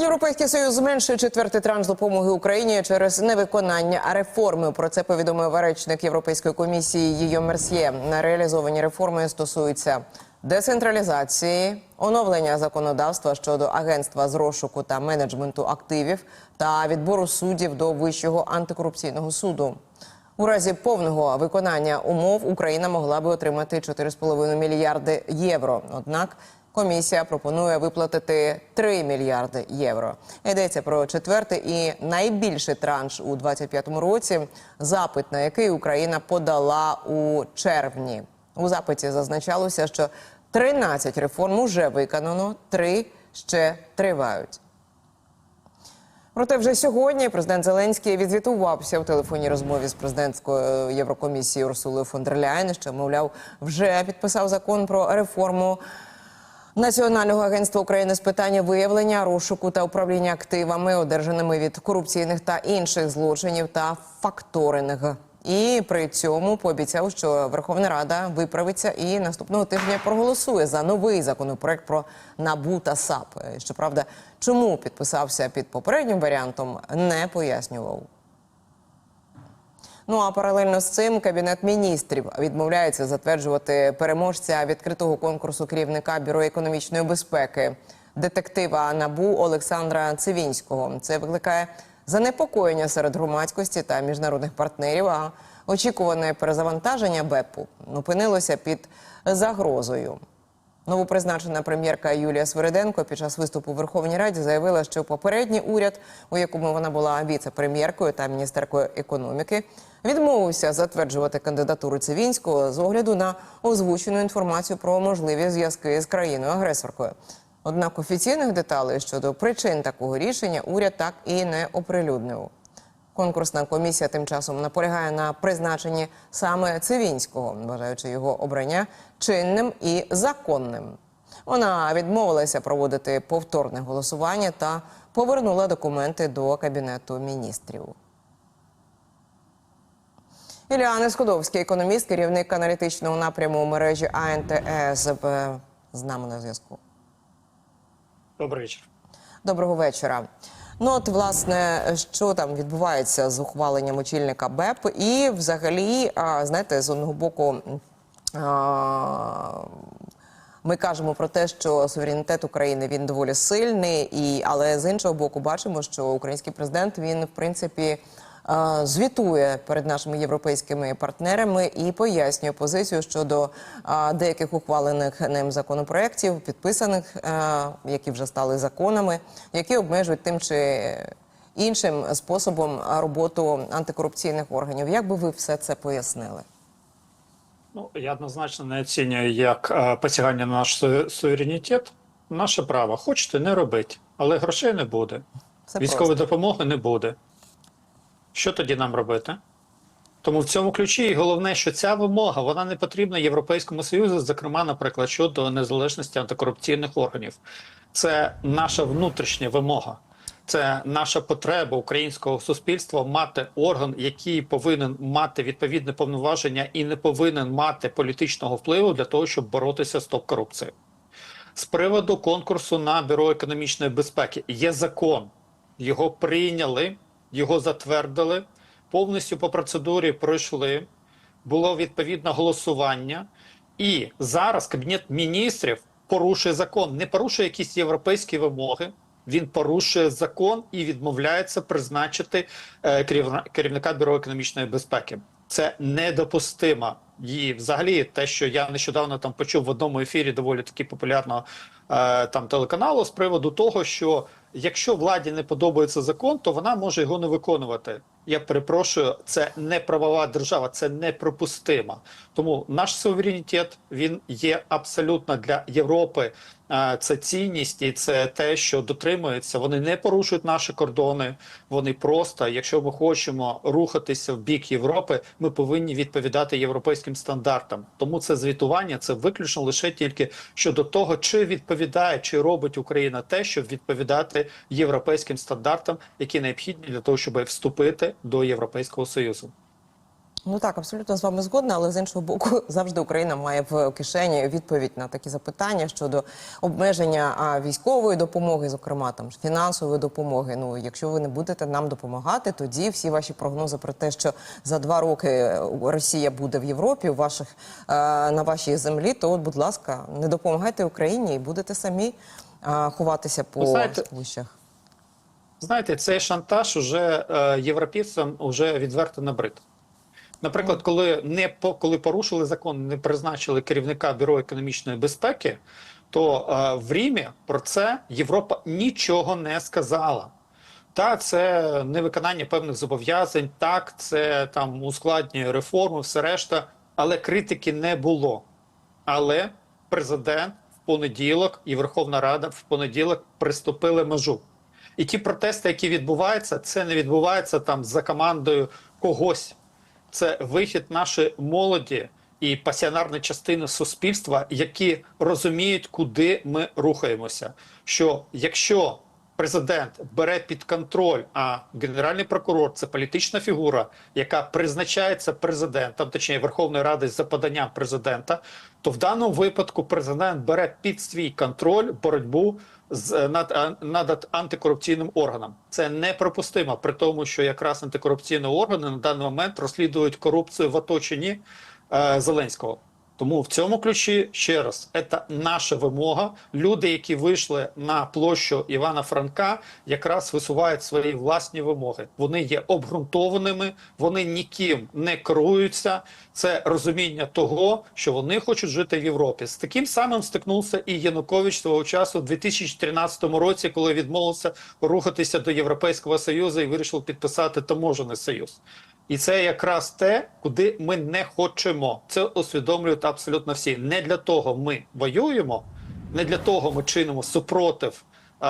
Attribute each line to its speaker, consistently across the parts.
Speaker 1: Європейський союз зменшує четвертий транш допомоги Україні через невиконання реформи. Про це повідомив речник Європейської комісії Їйо Мерсьє. Реалізовані реформи стосуються децентралізації, оновлення законодавства щодо агентства з розшуку та менеджменту активів та відбору суддів до вищого антикорупційного суду. У разі повного виконання умов Україна могла би отримати 4,5 мільярди євро. Однак комісія пропонує виплатити 3 мільярди євро. Йдеться про четвертий і найбільший транш у 2025 році. Запит на який Україна подала у червні. У запиті зазначалося, що 13 реформ уже виконано, 3 ще тривають. Проте вже сьогодні президент Зеленський відзвітувався в телефонній розмові з президентською Єврокомісії Урсулою фон дер Ляєн, що мовляв вже підписав закон про реформу Національного агентства України з питання виявлення, розшуку та управління активами, одержаними від корупційних та інших злочинів та факторинг. І при цьому пообіцяв, що Верховна Рада виправиться і наступного тижня проголосує за новий законопроект про НАБУ та САП. Щоправда, чому підписався під попереднім варіантом, не пояснював. Ну а паралельно з цим кабінет міністрів відмовляється затверджувати переможця відкритого конкурсу керівника бюро економічної безпеки детектива НАБУ Олександра Цивінського. Це викликає занепокоєння серед громадськості та міжнародних партнерів. А очікуване перезавантаження БЕПу опинилося під загрозою. Новопризначена прем'єрка Юлія Свириденко під час виступу в Верховній Раді заявила, що попередній уряд, у якому вона була віце-прем'єркою та міністеркою економіки, відмовився затверджувати кандидатуру Цивінського з огляду на озвучену інформацію про можливі зв'язки з країною-агресоркою. Однак офіційних деталей щодо причин такого рішення уряд так і не оприлюднив. Конкурсна комісія тим часом наполягає на призначенні саме Цивінського, вважаючи його обрання чинним і законним. Вона відмовилася проводити повторне голосування та повернула документи до кабінету міністрів. Іліана Скудовський, економіст, керівник аналітичного напряму мережі АНТС, е, з нами на зв'язку.
Speaker 2: Добрий вечір.
Speaker 1: Доброго вечора. Ну от власне, що там відбувається з ухваленням очільника БЕП, і взагалі, знаєте, з одного боку. Ми кажемо про те, що суверенітет України він доволі сильний, і але з іншого боку, бачимо, що український президент він в принципі звітує перед нашими європейськими партнерами і пояснює позицію щодо е, деяких ухвалених ним законопроєктів, підписаних, е, які вже стали законами, які обмежують тим чи іншим способом роботу антикорупційних органів. Як би ви все це пояснили?
Speaker 2: Ну я однозначно не оцінюю як е, посягання на наш су- суверенітет. Наше право. Хочете, не робить, але грошей не буде.
Speaker 1: Це
Speaker 2: Військової
Speaker 1: просто.
Speaker 2: допомоги не буде. Що тоді нам робити? Тому в цьому ключі і головне, що ця вимога вона не потрібна Європейському Союзу, зокрема, наприклад, щодо незалежності антикорупційних органів. Це наша внутрішня вимога. Це наша потреба українського суспільства мати орган, який повинен мати відповідне повноваження і не повинен мати політичного впливу для того, щоб боротися з топ-корупцією. З приводу конкурсу на бюро економічної безпеки є закон. Його прийняли, його затвердили, повністю по процедурі пройшли. Було відповідне голосування, і зараз кабінет міністрів порушує закон, не порушує якісь європейські вимоги. Він порушує закон і відмовляється призначити е, керівника бюро економічної безпеки. Це недопустимо. І взагалі, те, що я нещодавно там почув в одному ефірі доволі таки популярного е, там телеканалу з приводу того, що якщо владі не подобається закон, то вона може його не виконувати. Я перепрошую, це не правова держава, це неприпустимо. Тому наш суверенітет він є абсолютно для Європи. е, Це цінність і це те, що дотримується. Вони не порушують наші кордони. Вони просто, якщо ми хочемо рухатися в бік Європи, ми повинні відповідати європейським стандартам. Тому це звітування це виключно лише тільки щодо того, чи відповідає, чи робить Україна те, щоб відповідати європейським стандартам, які необхідні для того, щоб вступити до Європейського союзу.
Speaker 1: Ну так, абсолютно з вами згодна, але з іншого боку, завжди Україна має в кишені відповідь на такі запитання щодо обмеження військової допомоги, зокрема там фінансової допомоги. Ну, якщо ви не будете нам допомагати, тоді всі ваші прогнози про те, що за два роки Росія буде в Європі, ваших е, на вашій землі, то, от, будь ласка, не допомагайте Україні і будете самі е, ховатися по
Speaker 2: знаєте,
Speaker 1: кущах.
Speaker 2: Знаєте, цей шантаж уже е, європейцям вже відверто набрид. Наприклад, коли не по коли порушили закон, не призначили керівника бюро економічної безпеки, то е, в Римі про це Європа нічого не сказала. Та це невиконання певних зобов'язань, так це там ускладнює реформу, все решта, але критики не було. Але президент понеділок і Верховна Рада в понеділок приступили межу. І ті протести, які відбуваються, це не відбувається там за командою когось. Це вихід нашої молоді і пасіонарної частини суспільства, які розуміють, куди ми рухаємося. Що якщо президент бере під контроль, а генеральний прокурор це політична фігура, яка призначається президентом, точніше Верховної Ради за поданням президента, то в даному випадку президент бере під свій контроль боротьбу з над, а- над антикорупційним органом. Це неприпустимо, при тому, що якраз антикорупційні органи на даний момент розслідують корупцію в оточенні е, Зеленського. Тому в цьому ключі ще раз це наша вимога. Люди, які вийшли на площу Івана Франка, якраз висувають свої власні вимоги. Вони є обґрунтованими, вони ніким не керуються. Це розуміння того, що вони хочуть жити в Європі. З таким самим стикнувся і Янукович свого часу у 2013 році, коли відмовився рухатися до Європейського союзу і вирішив підписати таможений союз. І це якраз те, куди ми не хочемо. Це усвідомлюють абсолютно всі. Не для того ми воюємо, не для того ми чинимо супротив е,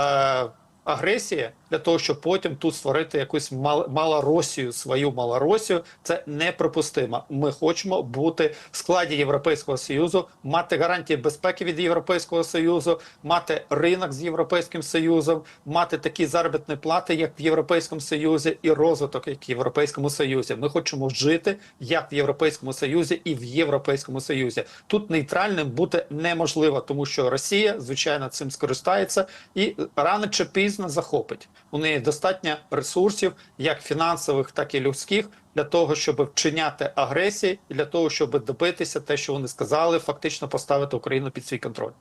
Speaker 2: агресії, для того, щоб потім тут створити якусь мал, малоросію, свою малоросію. Це неприпустимо. Ми хочемо бути в складі Європейського союзу, мати гарантії безпеки від Європейського союзу, мати ринок з Європейським Союзом, мати такі заробітні плати, як в Європейському Союзі, і розвиток, як в Європейському Союзі. Ми хочемо жити як в Європейському Союзі і в Європейському Союзі. Тут нейтральним бути неможливо, тому що Росія, звичайно, цим скористається і рано чи пізно захопить. У неї достатньо ресурсів, як фінансових, так і людських, для того, щоб вчиняти агресії, і для того, щоб добитися те, що вони сказали, фактично поставити Україну під свій контроль.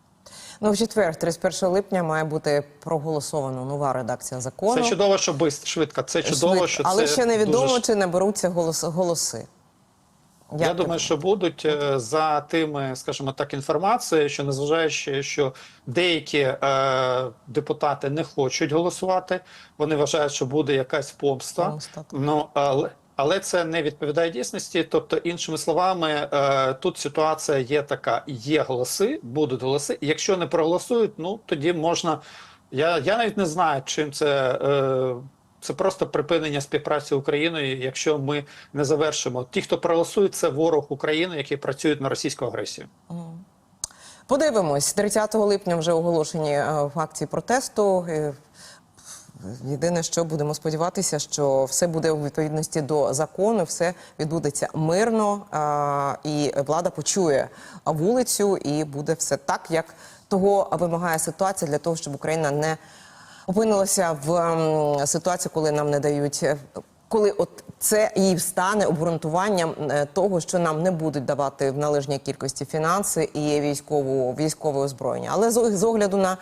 Speaker 1: Ну, в четвер, 31 липня, має бути проголосована нова редакція закону.
Speaker 2: Це чудово, що швидко. Це чудово,
Speaker 1: Швид...
Speaker 2: що
Speaker 1: Але
Speaker 2: це
Speaker 1: ще невідомо,
Speaker 2: дуже...
Speaker 1: чи наберуться голос, голоси.
Speaker 2: Я
Speaker 1: Як
Speaker 2: думаю, що будуть е, за тими, скажімо так, інформацією, що незважаючи, що деякі е, депутати не хочуть голосувати, вони вважають, що буде якась помста.
Speaker 1: Помста.
Speaker 2: Ну але. Але це не відповідає дійсності. Тобто, іншими словами, е, тут ситуація є така: є голоси, будуть голоси. Якщо не проголосують, ну тоді можна. Я, я навіть не знаю, чим це. Е, це просто припинення співпраці Україною, якщо ми не завершимо. Ті, хто проголосують, це ворог України, які працюють на російську агресію.
Speaker 1: Подивимось, 30 липня вже оголошені е, акції протесту. Е, Єдине, що будемо сподіватися, що все буде у відповідності до закону, все відбудеться мирно, і влада почує вулицю, і буде все так, як того вимагає ситуація для того, щоб Україна не опинилася в ем, ситуації, коли нам не дають. е, Коли от це і стане обґрунтуванням е, того, що нам не будуть давати в належній кількості фінанси і військову військове озброєння, але з, з огляду на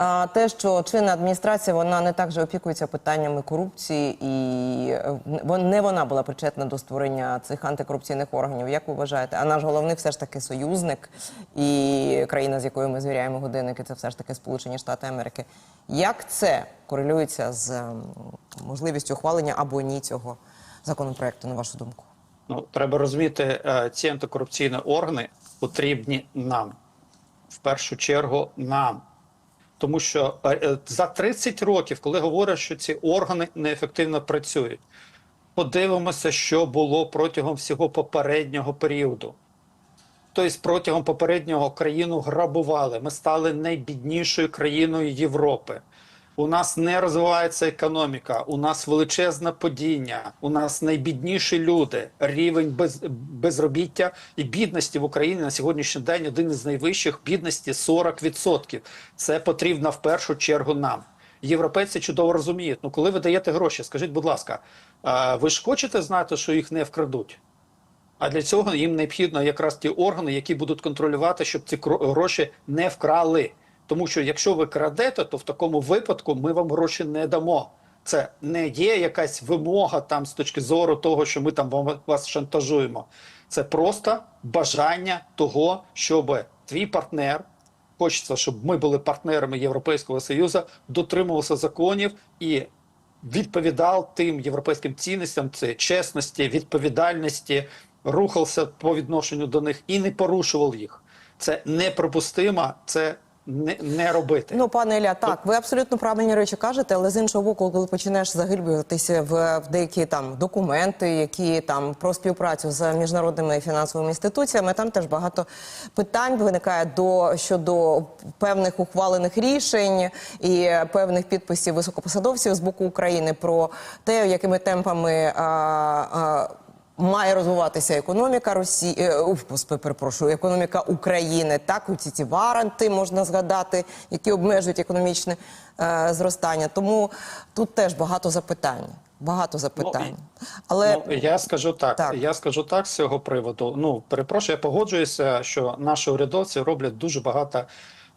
Speaker 1: а, те, що чинна адміністрація вона не так же опікується питаннями корупції, і е, не вона була причетна до створення цих антикорупційних органів. Як ви вважаєте? А наш головний все ж таки союзник і країна, з якою ми звіряємо годинники, це все ж таки Сполучені Штати Америки. Як це корелюється з можливістю ухвалення або ні цього законопроекту, на вашу думку?
Speaker 2: Ну треба розуміти, е, ці антикорупційні органи потрібні нам в першу чергу нам. Тому що е, е, за 30 років, коли говорять, що ці органи неефективно працюють, подивимося, що було протягом всього попереднього періоду. Тобто протягом попереднього країну грабували. Ми стали найбіднішою країною Європи. У нас не розвивається економіка, у нас величезне падіння, у нас найбідніші люди. Рівень без, безробіття і бідності в Україні на сьогоднішній день один із найвищих бідності 40%. Це потрібно в першу чергу нам. Європейці чудово розуміють. Ну, коли ви даєте гроші, скажіть, будь ласка, ви ж хочете знати, що їх не вкрадуть? А для цього їм необхідно якраз ті органи, які будуть контролювати, щоб ці гроші не вкрали. Тому що якщо ви крадете, то в такому випадку ми вам гроші не дамо. Це не є якась вимога там з точки зору того, що ми там вам- вас шантажуємо. Це просто бажання того, щоб твій партнер, хочеться, щоб ми були партнерами Європейського Союзу, дотримувався законів і відповідав тим європейським цінностям, це чесності, відповідальності, рухався по відношенню до них і не порушував їх. Це неприпустимо, це не, не робити.
Speaker 1: Ну, пане Ілля, так, ви абсолютно правильні речі кажете, але з іншого боку, коли починаєш заглиблюватися в, в деякі там документи, які там про співпрацю з міжнародними фінансовими інституціями, там теж багато питань виникає до щодо певних ухвалених рішень і певних підписів високопосадовців з боку України про те, якими темпами. А, а, Має розвиватися економіка Росії, е, перепрошую, економіка України. Так, ці ці варанти можна згадати, які обмежують економічне е, зростання. Тому тут теж багато запитань. Багато запитань. Але
Speaker 2: Ну, я скажу так,
Speaker 1: Так.
Speaker 2: Я скажу так з цього приводу. Ну перепрошую, я погоджуюся, що наші урядовці роблять дуже багато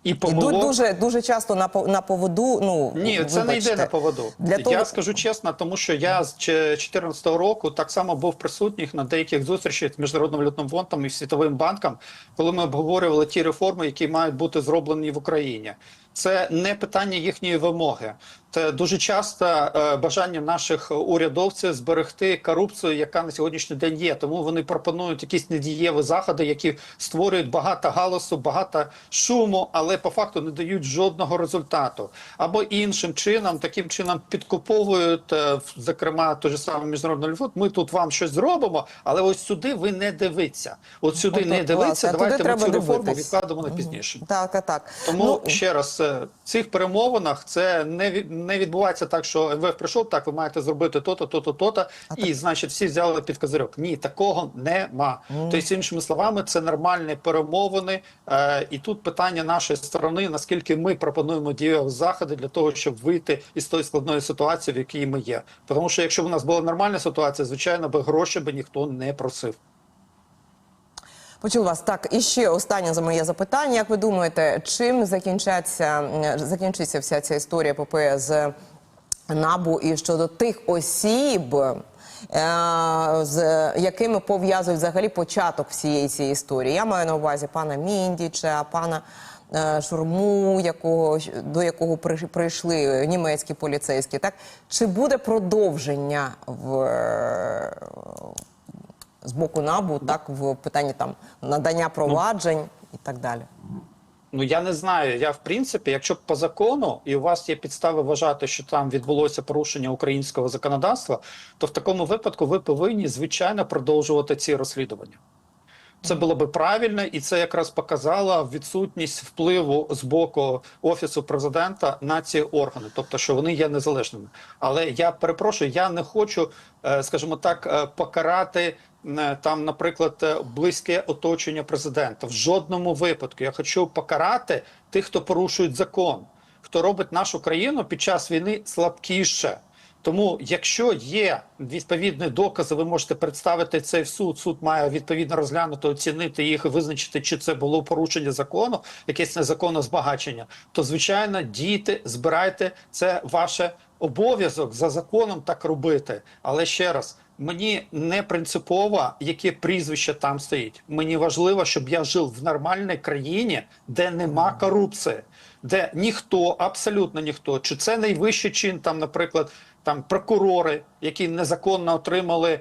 Speaker 2: і
Speaker 1: ідуть
Speaker 2: помилок.
Speaker 1: дуже дуже часто на на поводу. Ну
Speaker 2: Ні, це не йде на поводу.
Speaker 1: Для того
Speaker 2: Я скажу чесно, тому що я з 2014 року так само був присутній на деяких зустрічах з міжнародним валютним фондом і Світовим банком, коли ми обговорювали ті реформи, які мають бути зроблені в Україні. Це не питання їхньої вимоги. Це дуже часто е, бажання наших урядовців зберегти корупцію, яка на сьогоднішній день є. Тому вони пропонують якісь недієві заходи, які створюють багато галасу, багато шуму, але по факту не дають жодного результату. Або іншим чином, таким чином підкуповують, е, зокрема, той же самий міжнародний фонд. Ми тут вам щось зробимо, але ось сюди ви не дивіться. От сюди
Speaker 1: От,
Speaker 2: не
Speaker 1: от,
Speaker 2: дивіться. Давайте ми цю реформу відкладемо на пізніше.
Speaker 1: так, так, так.
Speaker 2: Тому
Speaker 1: Ну,
Speaker 2: ще раз, в цих перемовинах це не не відбувається так, що МВФ прийшов, так ви маєте зробити то-то, то-то, то-то, і значить всі взяли під козирьок. Ні, такого нема. Тобто, іншими словами, це нормальні перемовини. Е, і тут питання нашої сторони: наскільки ми пропонуємо дієві заходи для того, щоб вийти із тої складної ситуації, в якій ми є. Тому що якщо б у нас була нормальна ситуація, звичайно, би гроші би ніхто не просив.
Speaker 1: Почув вас так. І ще останнє за моє запитання. Як ви думаєте, чим закінчаться закінчиться вся ця історія ПП з набу і щодо тих осіб, е, з якими пов'язують взагалі початок всієї цієї історії? Я маю на увазі пана Міндіча, пана. е, Шурму, якого до якого при- прийшли німецькі поліцейські, так чи буде продовження в з боку набу, так в питанні там надання проваджень і так далі.
Speaker 2: Ну я не знаю. Я в принципі, якщо по закону і у вас є підстави вважати, що там відбулося порушення українського законодавства, то в такому випадку ви повинні звичайно продовжувати ці розслідування. Це було би правильно, і це якраз показало відсутність впливу з боку офісу президента на ці органи, тобто що вони є незалежними. Але я перепрошую, я не хочу, е, скажімо так, е, покарати е, там, наприклад, близьке оточення президента. В жодному випадку я хочу покарати тих, хто порушують закон, хто робить нашу країну під час війни слабкіше. Тому, якщо є відповідні докази, ви можете представити це в суд. Суд має відповідно розглянути, оцінити їх і визначити, чи це було порушення закону, якесь незаконне збагачення. То звичайно, дійте, збирайте це ваше обов'язок за законом так робити. Але ще раз. Мені не принципово, яке прізвище там стоїть. Мені важливо, щоб я жив в нормальній країні, де нема корупції, де ніхто, абсолютно ніхто, чи це найвищий чин, там, наприклад, там прокурори, які незаконно отримали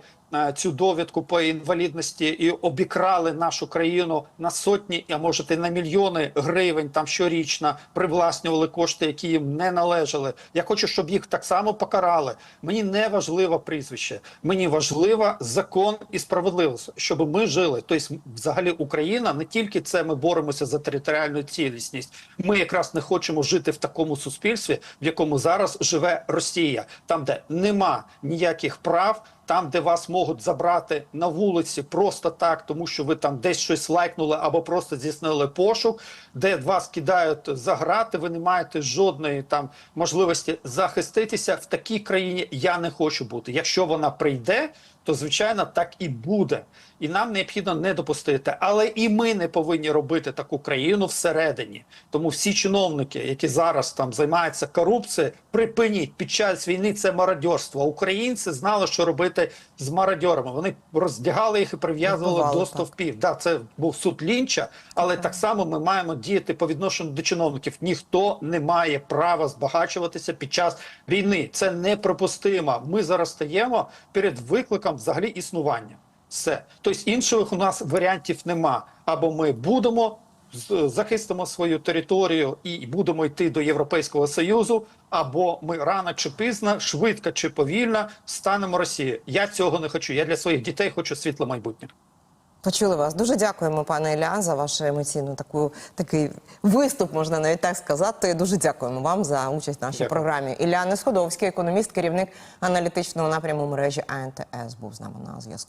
Speaker 2: цю довідку по інвалідності і обікрали нашу країну на сотні, а може і на мільйони гривень там щорічно привласнювали кошти, які їм не належали. Я хочу, щоб їх так само покарали. Мені не важливо прізвище, мені важливо закон і справедливість, щоб ми жили. Тобто, взагалі, Україна не тільки це ми боремося за територіальну цілісність. Ми якраз не хочемо жити в такому суспільстві, в якому зараз живе Росія, там, де нема ніяких прав. Там, де вас можуть забрати на вулиці просто так, тому що ви там десь щось лайкнули або просто здійснили пошук, де вас кидають за грати, ви не маєте жодної там можливості захиститися. В такій країні я не хочу бути. Якщо вона прийде, то звичайно так і буде. І нам необхідно не допустити. Але і ми не повинні робити таку країну всередині. Тому всі чиновники, які зараз там займаються корупцією, припиніть під час війни це мародьорство. Українці знали, що робити з мародьорами. Вони роздягали їх і прив'язували до
Speaker 1: так.
Speaker 2: стовпів. Да, це був суд лінча, але так само ми маємо діяти по відношенню до чиновників. Ніхто не має права збагачуватися під час війни. Це неприпустимо. Ми зараз стаємо перед викликом взагалі існування. Все. Тобто інших у нас варіантів нема. Або ми будемо захистимо свою територію і будемо йти до Європейського Союзу, або ми рано чи пізно, швидко чи повільно станемо Росією. Я цього не хочу. Я для своїх дітей хочу світле майбутнє.
Speaker 1: Почули вас. Дуже дякуємо, пане Ілля, за вашу емоційну таку такий виступ, можна навіть так сказати. Дуже дякуємо вам за участь в нашій
Speaker 2: Дякую.
Speaker 1: програмі. Ілля Несходовський, економіст, керівник аналітичного напряму мережі АНТС, був з нами на зв'язку.